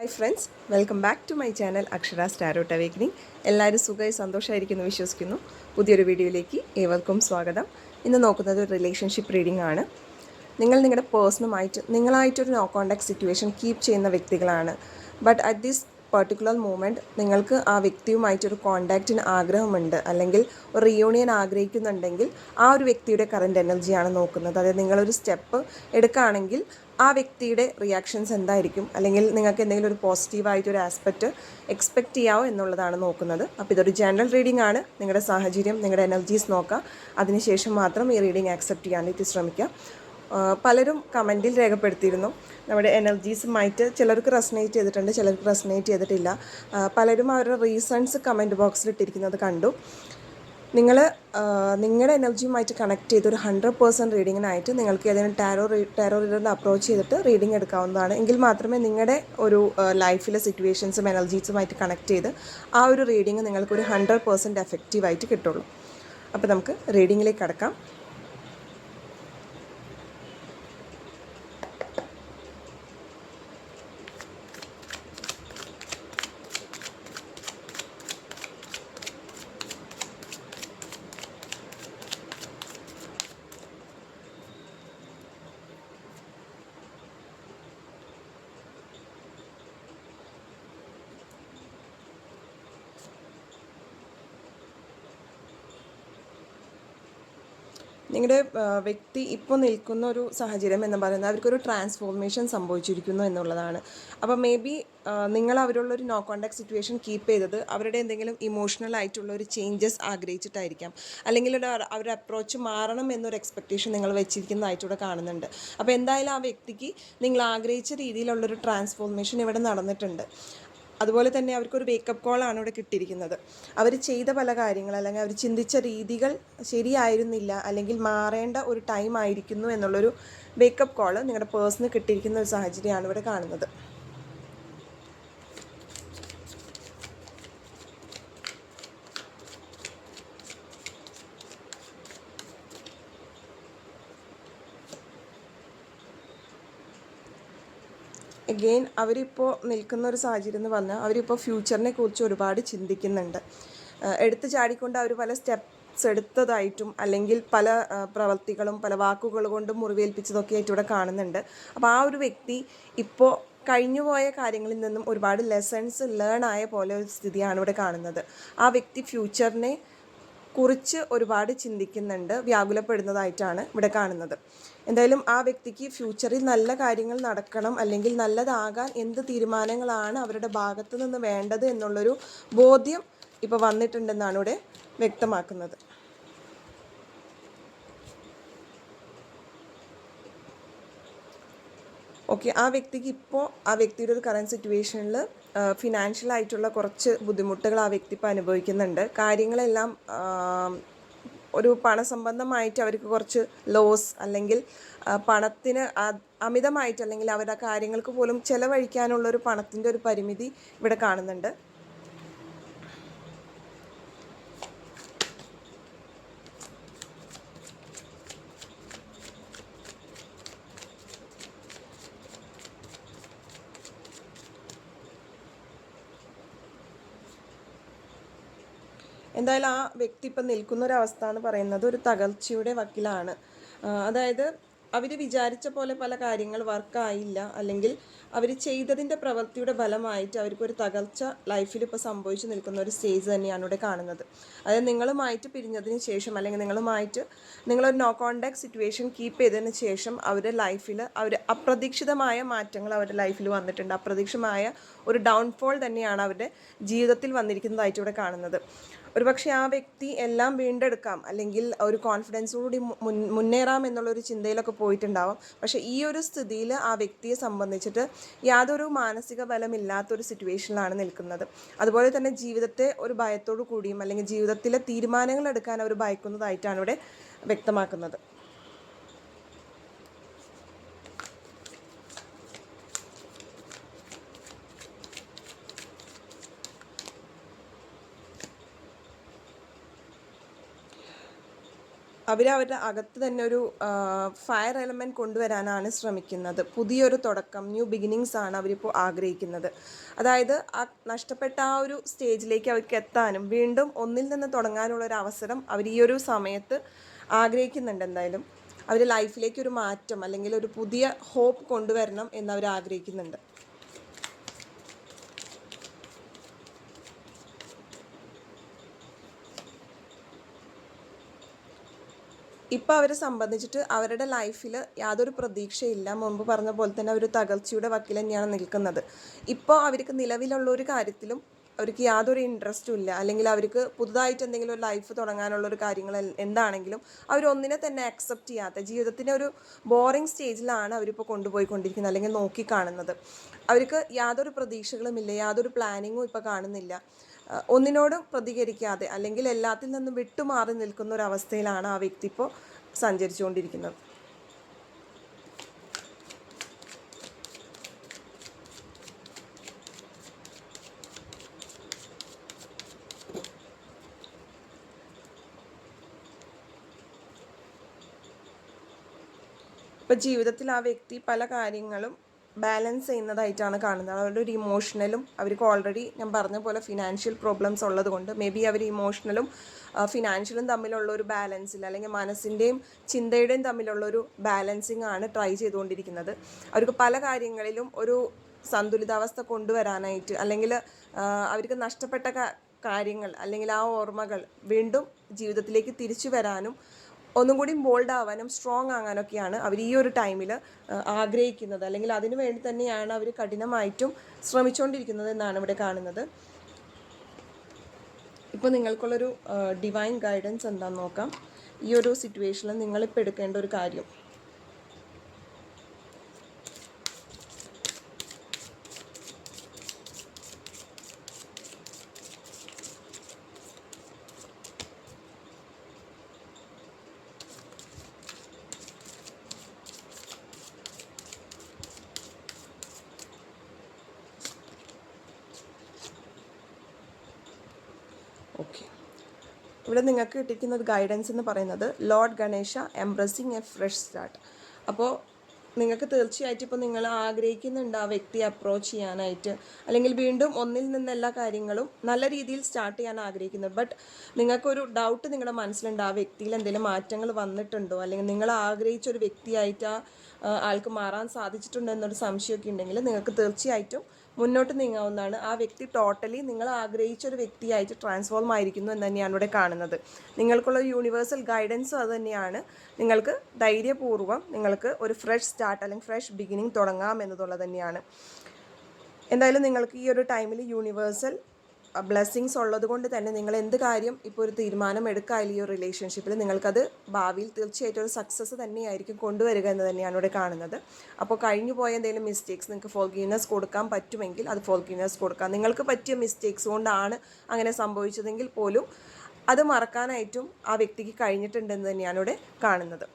Hi friends welcome back to my channel Akshara സ്റ്റാരോട്ട് awakening എല്ലാവരും സുഖമായി സന്തോഷമായിരിക്കുന്നു വിശ്വസിക്കുന്നു. പുതിയൊരു വീഡിയോയിലേക്ക് ഏവർക്കും സ്വാഗതം. ഇന്ന് നോക്കുന്നത് ഒരു റിലേഷൻഷിപ്പ് റീഡിംഗ് ആണ്. നിങ്ങൾ നിങ്ങളുടെ പേഴ്സണുമായിട്ട് നിങ്ങളായിട്ടൊരു നോ കോണ്ടാക്ട് സിറ്റുവേഷൻ കീപ്പ് ചെയ്യുന്ന വ്യക്തികളാണ്. But at this particular moment നിങ്ങൾക്ക് ആ വ്യക്തിയുമായിട്ടൊരു കോണ്ടാക്റ്റിന് ആഗ്രഹമുണ്ട്. അല്ലെങ്കിൽ ഒരു റിയൂണിയൻ ആഗ്രഹിക്കുന്നുണ്ടെങ്കിൽ ആ ഒരു വ്യക്തിയുടെ കറന്റ് എനർജിയാണ് നോക്കുന്നത്. അതായത് നിങ്ങളൊരു സ്റ്റെപ്പ് എടുക്കുകയാണെങ്കിൽ ആ വ്യക്തിയുടെ റിയാക്ഷൻസ് എന്തായിരിക്കും? അല്ലെങ്കിൽ നിങ്ങൾക്ക് എന്തെങ്കിലും ഒരു പോസിറ്റീവായിട്ടൊരു ആസ്പെക്റ്റ് എക്സ്പെക്റ്റ് ചെയ്യാവോ എന്നുള്ളതാണ് നോക്കുന്നത്. അപ്പോൾ ഇതൊരു ജനറൽ റീഡിംഗ് ആണ്. നിങ്ങളുടെ സാഹചര്യം നിങ്ങളുടെ എനർജീസ് നോക്കുക. അതിനുശേഷം മാത്രം ഈ റീഡിംഗ് ആക്സെപ്റ്റ് ചെയ്യാനായിട്ട് ശ്രമിക്കുക. പലരും കമന്റിൽ രേഖപ്പെടുത്തിയിരുന്നു. നമ്മുടെ എനർജീസുമായിട്ട് ചിലർക്ക് റെസനേറ്റ് ചെയ്തിട്ടുണ്ട് ചിലർക്ക് റെസനേറ്റ് ചെയ്തിട്ടില്ല. പലരും അവരുടെ റീസൺസ് കമന്റ് ബോക്സിൽ ഇട്ടിരിക്കുന്നത് കണ്ടു. നിങ്ങൾ നിങ്ങളുടെ എനർജിയുമായിട്ട് കണക്ട് ചെയ്ത് ഒരു ഹൺഡ്രഡ് പേഴ്സന്റ് റീഡിങ്ങിനായിട്ട് നിങ്ങൾക്ക് ഏതെങ്കിലും ടാരോ ടാരോ റീഡറിൽ അപ്രോച്ച് ചെയ്തിട്ട് റീഡിംഗ് എടുക്കാവുന്നതാണ്. എങ്കിൽ മാത്രമേ നിങ്ങളുടെ ഒരു ലൈഫിലെ സിറ്റുവേഷൻസും എനർജീസുമായിട്ട് കണക്ട് ചെയ്ത് ആ ഒരു റീഡിങ് നിങ്ങൾക്ക് ഒരു ഹൺഡ്രഡ് പേഴ്സന്റ് എഫക്റ്റീവായിട്ട് കിട്ടുള്ളൂ. അപ്പോൾ നമുക്ക് റീഡിങ്ങിലേക്ക് കടക്കാം. നിങ്ങളുടെ വ്യക്തി ഇപ്പോൾ നിൽക്കുന്ന ഒരു സാഹചര്യം എന്ന് പറയുന്നത് അവർക്കൊരു ട്രാൻസ്ഫോർമേഷൻ സംഭവിച്ചിരിക്കുന്നു എന്നുള്ളതാണ്. അപ്പോൾ മേ ബി നിങ്ങൾ അവരുള്ളൊരു നോ കോണ്ടാക്ട് സിറ്റുവേഷൻ കീപ്പ് ചെയ്തത് അവരുടെ എന്തെങ്കിലും ഇമോഷണൽ ആയിട്ടുള്ള ഒരു ചേഞ്ചസ് ആഗ്രഹിച്ചിട്ടായിരിക്കാം. അല്ലെങ്കിൽ ഒരു അവരുടെ അപ്രോച്ച് മാറണം എന്നൊരു എക്സ്പെക്റ്റേഷൻ നിങ്ങൾ വെച്ചിരിക്കുന്നതായിട്ടൂടെ കാണുന്നുണ്ട്. അപ്പോൾ എന്തായാലും ആ വ്യക്തിക്ക് നിങ്ങൾ ആഗ്രഹിച്ച രീതിയിലുള്ളൊരു ട്രാൻസ്ഫോർമേഷൻ ഇവിടെ നടന്നിട്ടുണ്ട്. അതുപോലെ തന്നെ അവർക്കൊരു വേക്കപ്പ് കോളാണ് ഇവിടെ കിട്ടിയിരിക്കുന്നത്. അവർ ചെയ്ത പല കാര്യങ്ങൾ അല്ലെങ്കിൽ അവർ ചിന്തിച്ച രീതികൾ ശരിയായിരുന്നില്ല അല്ലെങ്കിൽ മാറേണ്ട ഒരു ടൈം ആയിരിക്കുന്നു എന്നുള്ളൊരു വേക്കപ്പ് കോൾ നിങ്ങളുടെ പേഴ്സണ് കിട്ടിയിരിക്കുന്ന ഒരു സാഹചര്യമാണ് ഇവിടെ കാണുന്നത്. എഗെയിൻ അവരിപ്പോൾ നിൽക്കുന്ന ഒരു സാഹചര്യം എന്ന് പറഞ്ഞാൽ അവരിപ്പോൾ ഫ്യൂച്ചറിനെ കുറിച്ച് ഒരുപാട് ചിന്തിക്കുന്നുണ്ട്. എടുത്തു ചാടിക്കൊണ്ട് അവർ പല സ്റ്റെപ്സ് എടുത്തതായിട്ടും അല്ലെങ്കിൽ പല പ്രവൃത്തികളും പല വാക്കുകൾ കൊണ്ടും മുറിവേൽപ്പിച്ചതൊക്കെ ആയിട്ട് ഇവിടെ കാണുന്നുണ്ട്. അപ്പോൾ ആ ഒരു വ്യക്തി ഇപ്പോൾ കഴിഞ്ഞുപോയ കാര്യങ്ങളിൽ നിന്നും ഒരുപാട് ലെസൺസ് ലേൺ ആയ പോലെ ഒരു സ്ഥിതിയാണ് ഇവിടെ കാണുന്നത്. ആ വ്യക്തി ഫ്യൂച്ചറിനെ കുറിച്ച് ഒരുപാട് ചിന്തിക്കുന്നുണ്ട് വ്യാകുലപ്പെടുന്നതായിട്ടാണ് ഇവിടെ കാണുന്നത്. എന്തായാലും ആ വ്യക്തിക്ക് ഫ്യൂച്ചറിൽ നല്ല കാര്യങ്ങൾ നടക്കണം അല്ലെങ്കിൽ നല്ലതാകാൻ എന്ത് തീരുമാനങ്ങളാണ് അവരുടെ ഭാഗത്തു നിന്ന് വേണ്ടത് എന്നുള്ളൊരു ബോധ്യം ഇപ്പോൾ വന്നിട്ടുണ്ടെന്നാണ് ഇവിടെ വ്യക്തമാക്കുന്നത്. ഓക്കെ ആ വ്യക്തിക്ക് ഇപ്പോൾ ആ വ്യക്തിയുടെ ഒരു കറന്റ് സിറ്റുവേഷനിൽ ഫിനാൻഷ്യലായിട്ടുള്ള കുറച്ച് ബുദ്ധിമുട്ടുകൾ ആ വ്യക്തി ഇപ്പോൾ അനുഭവിക്കുന്നുണ്ട്. കാര്യങ്ങളെല്ലാം ഒരു പണസംബന്ധമായിട്ട് അവർക്ക് കുറച്ച് ലോസ് അല്ലെങ്കിൽ പണത്തിന് അമിതമായിട്ട് അല്ലെങ്കിൽ അവരുടെ കാര്യങ്ങൾക്ക് പോലും ചിലവഴിക്കാനുള്ളൊരു പണത്തിന്റെ ഒരു പരിമിതി ഇവിടെ കാണുന്നുണ്ട്. എന്തായാലും ആ വ്യക്തി ഇപ്പം നിൽക്കുന്ന ഒരു അവസ്ഥ എന്ന് പറയുന്നത് ഒരു തകർച്ചയുടെ വക്കിലാണ്. അതായത് അവർ വിചാരിച്ച പോലെ പല കാര്യങ്ങൾ വർക്കായില്ല. അല്ലെങ്കിൽ അവർ ചെയ്തതിന്റെ പ്രവൃത്തിയുടെ ഫലമായിട്ട് അവർക്കൊരു തകർച്ച ലൈഫിൽ ഇപ്പോൾ സംഭവിച്ചു നിൽക്കുന്ന ഒരു സ്റ്റേജ് തന്നെയാണ് ഇവിടെ കാണുന്നത്. അതായത് നിങ്ങളുമായിട്ട് പിരിഞ്ഞതിന് ശേഷം അല്ലെങ്കിൽ നിങ്ങളുമായിട്ട് നിങ്ങളൊരു നോ കോണ്ടാക്ട് സിറ്റുവേഷൻ കീപ്പ് ചെയ്തതിന് ശേഷം അവരുടെ ലൈഫിൽ അവർ അപ്രതീക്ഷിതമായ മാറ്റങ്ങൾ അവരുടെ ലൈഫിൽ വന്നിട്ടുണ്ട്. അപ്രതീക്ഷിതമായ ഒരു ഡൗൺഫോൾ തന്നെയാണ് അവരുടെ ജീവിതത്തിൽ വന്നിരിക്കുന്നതായിട്ട് ഇവിടെ കാണുന്നത്. ഒരുപക്ഷെ ആ വ്യക്തി എല്ലാം വീണ്ടെടുക്കാം അല്ലെങ്കിൽ ഒരു കോൺഫിഡൻസോടുകൂടി മുൻ മുന്നേറാം എന്നുള്ളൊരു ചിന്തയിലൊക്കെ പോയിട്ടുണ്ടാവും. പക്ഷേ ഈ ഒരു സ്ഥിതിയിൽ ആ വ്യക്തിയെ സംബന്ധിച്ചിട്ട് യാതൊരു മാനസിക ബലമില്ലാത്തൊരു സിറ്റുവേഷനിലാണ് നിൽക്കുന്നത്. അതുപോലെ തന്നെ ജീവിതത്തെ ഒരു ഭയത്തോടു കൂടിയും അല്ലെങ്കിൽ ജീവിതത്തിലെ തീരുമാനങ്ങൾ എടുക്കാൻ അവർ ഭയക്കുന്നതായിട്ടാണ് ഇവിടെ വ്യക്തമാക്കുന്നത്. അവർ അവരുടെ അകത്ത് തന്നെ ഒരു ഫയർ എലമെന്റ് കൊണ്ടുവരാനാണ് ശ്രമിക്കുന്നത്. പുതിയൊരു തുടക്കം ന്യൂ ബിഗിനിങ്സ് ആണ് അവരിപ്പോൾ ആഗ്രഹിക്കുന്നത്. അതായത് ആ നഷ്ടപ്പെട്ട ആ ഒരു സ്റ്റേജിലേക്ക് അവർക്ക് എത്താനും വീണ്ടും ഒന്നിൽ നിന്ന് തുടങ്ങാനുള്ള ഒരു അവസരം അവർ ഈ ഒരു സമയത്ത് ആഗ്രഹിക്കുന്നുണ്ട് എന്തായാലും. അവർ ലൈഫിലേക്ക് ഒരു മാറ്റം അല്ലെങ്കിൽ ഒരു പുതിയ ഹോപ്പ് കൊണ്ടുവരണം എന്നവർ ആഗ്രഹിക്കുന്നുണ്ട്. ഇപ്പോൾ അവരെ സംബന്ധിച്ചിട്ട് അവരുടെ ലൈഫിൽ യാതൊരു പ്രതീക്ഷയില്ല. മുമ്പ് പറഞ്ഞ പോലെ തന്നെ അവർ തകർച്ചയുടെ വക്കിൽ തന്നെയാണ് നിൽക്കുന്നത്. ഇപ്പോൾ അവർക്ക് നിലവിലുള്ള ഒരു കാര്യത്തിലും അവർക്ക് യാതൊരു ഇൻട്രസ്റ്റും ഇല്ല. അല്ലെങ്കിൽ അവർക്ക് പുതുതായിട്ട് എന്തെങ്കിലും ഒരു ലൈഫ് തുടങ്ങാനുള്ള ഒരു കാര്യങ്ങൾ എന്താണെങ്കിലും അവർ ഒന്നിനെ തന്നെ അക്സെപ്റ്റ് ചെയ്യാത്ത ജീവിതത്തിന്റെ ഒരു ബോറിംഗ് സ്റ്റേജിലാണ് അവരിപ്പോൾ കൊണ്ടുപോയിക്കൊണ്ടിരിക്കുന്നത് അല്ലെങ്കിൽ നോക്കിക്കാണുന്നത്. അവർക്ക് യാതൊരു പ്രതീക്ഷകളും ഇല്ല. യാതൊരു പ്ലാനിങ്ങും ഇപ്പോൾ കാണുന്നില്ല. ഒന്നിനോടും പ്രതികരിക്കാതെ അല്ലെങ്കിൽ എല്ലാത്തിൽ നിന്നും വിട്ടുമാറി നിൽക്കുന്ന ഒരു അവസ്ഥയിലാണ് ആ വ്യക്തി ഇപ്പോൾ സഞ്ചരിച്ചുകൊണ്ടിരിക്കുന്നത്. ഇപ്പം ജീവിതത്തിൽ ആ വ്യക്തി പല കാര്യങ്ങളും ബാലൻസ് ചെയ്യുന്നതായിട്ടാണ് കാണുന്നത്. അവരുടെ ഒരു ഇമോഷണലും അവർക്ക് ഓൾറെഡി ഞാൻ പറഞ്ഞ പോലെ ഫിനാൻഷ്യൽ പ്രോബ്ലംസ് ഉള്ളതുകൊണ്ട് മേ ബി അവർ ഇമോഷണലും ഫിനാൻഷ്യലും തമ്മിലുള്ള ഒരു ബാലൻസിൽ അല്ലെങ്കിൽ മനസ്സിന്റെയും ചിന്തയുടെയും തമ്മിലുള്ള ഒരു ബാലൻസിങ് ആണ് ട്രൈ ചെയ്തുകൊണ്ടിരിക്കുന്നത്. അവർക്ക് പല കാര്യങ്ങളിലും ഒരു സന്തുലിതാവസ്ഥ കൊണ്ടുവരാനായിട്ട് അല്ലെങ്കിൽ അവർക്ക് നഷ്ടപ്പെട്ട കാര്യങ്ങൾ അല്ലെങ്കിൽ ആ ഓർമ്മകൾ വീണ്ടും ജീവിതത്തിലേക്ക് തിരിച്ചു വരാനും ഒന്നും കൂടി ബോൾഡ് ആവാനും സ്ട്രോങ് ആകാനൊക്കെയാണ് അവർ ഈ ഒരു ടൈമിൽ ആഗ്രഹിക്കുന്നത്. അല്ലെങ്കിൽ അതിനു വേണ്ടി തന്നെയാണ് അവർ കഠിനമായിട്ടും ശ്രമിച്ചുകൊണ്ടിരിക്കുന്നത് എന്നാണ് ഇവിടെ കാണുന്നത്. ഇപ്പോൾ നിങ്ങൾക്കുള്ളൊരു ഡിവൈൻ ഗൈഡൻസ് എന്താണെന്ന് നോക്കാം. ഈ ഒരു സിറ്റുവേഷനിൽ നിങ്ങളിപ്പോൾ എടുക്കേണ്ട ഒരു കാര്യം. ഓക്കെ ഇവിടെ നിങ്ങൾക്ക് കിട്ടിയിരിക്കുന്ന ഒരു ഗൈഡൻസ് എന്ന് പറയുന്നത് Lord Ganesha embracing a fresh start അപ്പോൾ നിങ്ങൾക്ക് തീർച്ചയായിട്ടും ഇപ്പോൾ നിങ്ങൾ ആഗ്രഹിക്കുന്നുണ്ട് ആ വ്യക്തിയെ അപ്രോച്ച് ചെയ്യാനായിട്ട്. അല്ലെങ്കിൽ വീണ്ടും ഒന്നിൽ നിന്ന് എല്ലാ കാര്യങ്ങളും നല്ല രീതിയിൽ സ്റ്റാർട്ട് ചെയ്യാൻ ആഗ്രഹിക്കുന്നത്. ബട്ട് നിങ്ങൾക്കൊരു ഡൗട്ട് നിങ്ങളുടെ മനസ്സിലുണ്ട് ആ വ്യക്തിയിൽ എന്തെങ്കിലും മാറ്റങ്ങൾ വന്നിട്ടുണ്ടോ? അല്ലെങ്കിൽ നിങ്ങൾ ആഗ്രഹിച്ച ഒരു വ്യക്തിയായിട്ട് ആ, ആൾക്ക് മാറാൻ സാധിച്ചിട്ടുണ്ടോ എന്നൊരു സംശയമൊക്കെ ഉണ്ടെങ്കിൽ നിങ്ങൾക്ക് തീർച്ചയായിട്ടും മുന്നോട്ട് നീങ്ങാവുന്നതാണ്. ആ വ്യക്തി ടോട്ടലി നിങ്ങൾ ആഗ്രഹിച്ച ഒരു വ്യക്തിയായിട്ട് ട്രാൻസ്ഫോം ആയിരിക്കുന്നു എന്ന് തന്നെയാണ് ഇവിടെ കാണുന്നത്. നിങ്ങൾക്കുള്ള യൂണിവേഴ്സൽ ഗൈഡൻസും അത് തന്നെയാണ്. നിങ്ങൾക്ക് ധൈര്യപൂർവം നിങ്ങൾക്ക് ഒരു ഫ്രഷ് സ്റ്റാർട്ട് അല്ലെങ്കിൽ ഫ്രഷ് ബിഗിനിങ് തുടങ്ങാം എന്നതുള്ളത് തന്നെയാണ്. എന്തായാലും നിങ്ങൾക്ക് ഈ ഒരു ടൈമിൽ യൂണിവേഴ്സൽ ബ്ലെസ്സിങ്സ് ഉള്ളത് കൊണ്ട് തന്നെ നിങ്ങൾ എന്ത് കാര്യം ഇപ്പോൾ ഒരു തീരുമാനം എടുക്കാതില്ല ഈ ഒരു റിലേഷൻഷിപ്പിൽ നിങ്ങൾക്കത് ഭാവിയിൽ തീർച്ചയായിട്ടും ഒരു സക്സസ് തന്നെയായിരിക്കും കൊണ്ടുവരിക എന്ന് തന്നെയാണ് ഇവിടെ കാണുന്നത്. അപ്പോൾ കഴിഞ്ഞു പോയ എന്തെങ്കിലും മിസ്റ്റേക്സ് നിങ്ങൾക്ക് ഫോൾഗീനസ് കൊടുക്കാൻ പറ്റുമെങ്കിൽ അത് ഫോൾഗീനസ് കൊടുക്കാം. നിങ്ങൾക്ക് പറ്റിയ മിസ്റ്റേക്സ് കൊണ്ടാണ് അങ്ങനെ സംഭവിച്ചതെങ്കിൽ പോലും അത് മറക്കാനായിട്ടും ആ വ്യക്തിക്ക് കഴിഞ്ഞിട്ടുണ്ടെന്ന് തന്നെയാണ് ഇവിടെ കാണുന്നത്.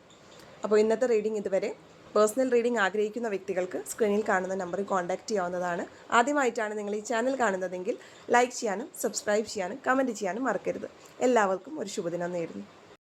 അപ്പോൾ ഇന്നത്തെ റീഡിംഗ് ഇതുവരെ പേഴ്സണൽ റീഡിംഗ് ആഗ്രഹിക്കുന്ന വ്യക്തികൾക്ക് സ്ക്രീനിൽ കാണുന്ന നമ്പറിൽ കോൺടാക്റ്റ് ചെയ്യാവുന്നതാണ്. ആദ്യമായിട്ടാണ് നിങ്ങൾ ഈ ചാനൽ കാണുന്നതെങ്കിൽ ലൈക്ക് ചെയ്യാനും സബ്സ്ക്രൈബ് ചെയ്യാനും കമന്റ് ചെയ്യാനും മറക്കരുത്. എല്ലാവർക്കും ഒരു ശുഭദിനം നേരുന്നു.